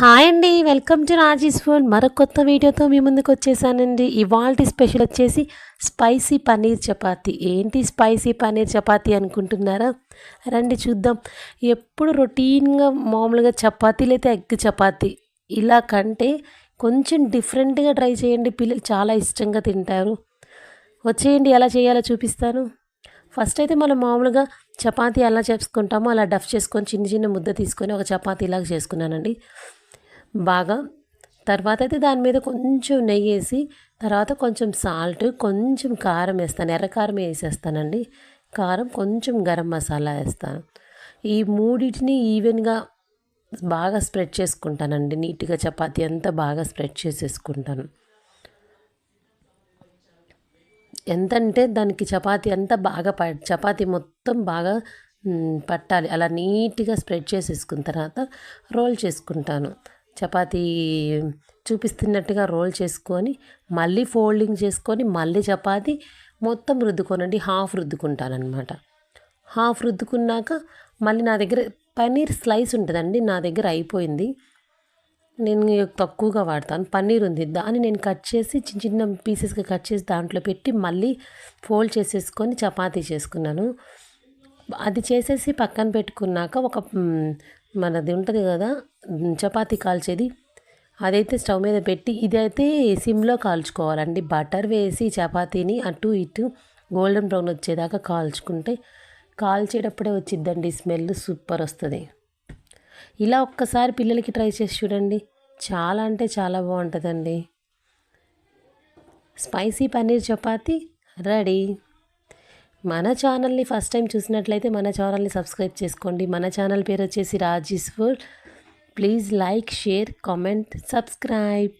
Hi అండి welcome to Raji's food మరొక కొత్త వీడియోతో మీ ముందుకు వచ్చేసానండి. ఇవాల్టి స్పెషల్ వచ్చేసి స్పైసీ పన్నీర్ చపాతి. ఏంటి స్పైసీ పన్నీర్ చపాతి అనుకుంటున్నారా? రండి చూద్దాం. ఎప్పుడు రొటీన్గా మామూలుగా చపాతీలు అయితే ఎగ్ చపాతి. ఇలా కంటే కొంచెం డిఫరెంట్గా ట్రై చేయండి. పిల్లలు చాలా ఇష్టంగా తింటారు. వచ్చేయండి ఎలా చేయాలో చూపిస్తాను. ఫస్ట్ అయితే మనం మామూలుగా చపాతీ ఎలా చేసుకుంటామో అలా డఫ్ చేసుకొని చిన్న చిన్న ముద్ద తీసుకొని ఒక చపాతీలాగా చేసుకున్నానండి. బాగా. తర్వాత అయితే దాని మీద కొంచెం నెయ్యి వేసి తర్వాత కొంచెం సాల్ట్ కొంచెం కారం వేస్తాను. ఎర్ర కారం వేసేస్తానండి. కారం కొంచెం గరం మసాలా వేస్తాను. ఈ మూడింటిని ఈవెన్గా బాగా స్ప్రెడ్ చేసుకుంటానండి. నీట్గా చపాతీ అంతా బాగా స్ప్రెడ్ చేసేసుకుంటాను. ఎంతంటే దానికి చపాతీ అంతా బాగా ప చపాతీ మొత్తం బాగా పట్టాలి. అలా నీట్గా స్ప్రెడ్ చేసేసుకున్న తర్వాత రోల్ చేసుకుంటాను. చపాతీ చూపిస్తున్నట్టుగా రోల్ చేసుకొని మళ్ళీ ఫోల్డింగ్ చేసుకొని మళ్ళీ చపాతి మొత్తం రుద్దుకోనండి. హాఫ్ రుద్దుకుంటానమాట హాఫ్ రుద్దుకున్నాక మళ్ళీ నా దగ్గర పన్నీర్ స్లైస్ ఉంటుందండి నా దగ్గర అయిపోయింది. నేను తక్కువగా వాడతాను. పన్నీర్ ఉంది దాన్ని నేను కట్ చేసి చిన్న చిన్న పీసెస్గా కట్ చేసి దాంట్లో పెట్టి మళ్ళీ ఫోల్డ్ చేసేసుకొని చపాతీ చేసుకున్నాను. అది చేసేసి పక్కన పెట్టుకున్నాక ఒక మనది ఉంటుంది కదా చపాతీ కాల్చేది. అదైతే స్టవ్ మీద పెట్టి ఇదైతే సిమ్లో కాల్చుకోవాలండి. బటర్ వేసి చపాతీని అటు ఇటు గోల్డెన్ బ్రౌన్ వచ్చేదాకా కాల్చుకుంటే కాల్చేటప్పుడే వచ్చిద్దండి స్మెల్ సూపర్ వస్తుంది. ఇలా ఒక్కసారి పిల్లలకి ట్రై చేసి చూడండి. చాలా అంటే చాలా బాగుంటుందండి. Spicy paneer chapati ready. మన ఛానల్ని ఫస్ట్ టైం చూసినట్లయితే మన ఛానల్ని సబ్స్క్రైబ్ చేసుకోండి. మన ఛానల్ పేరు వచ్చేసి Raji's food please like share comment subscribe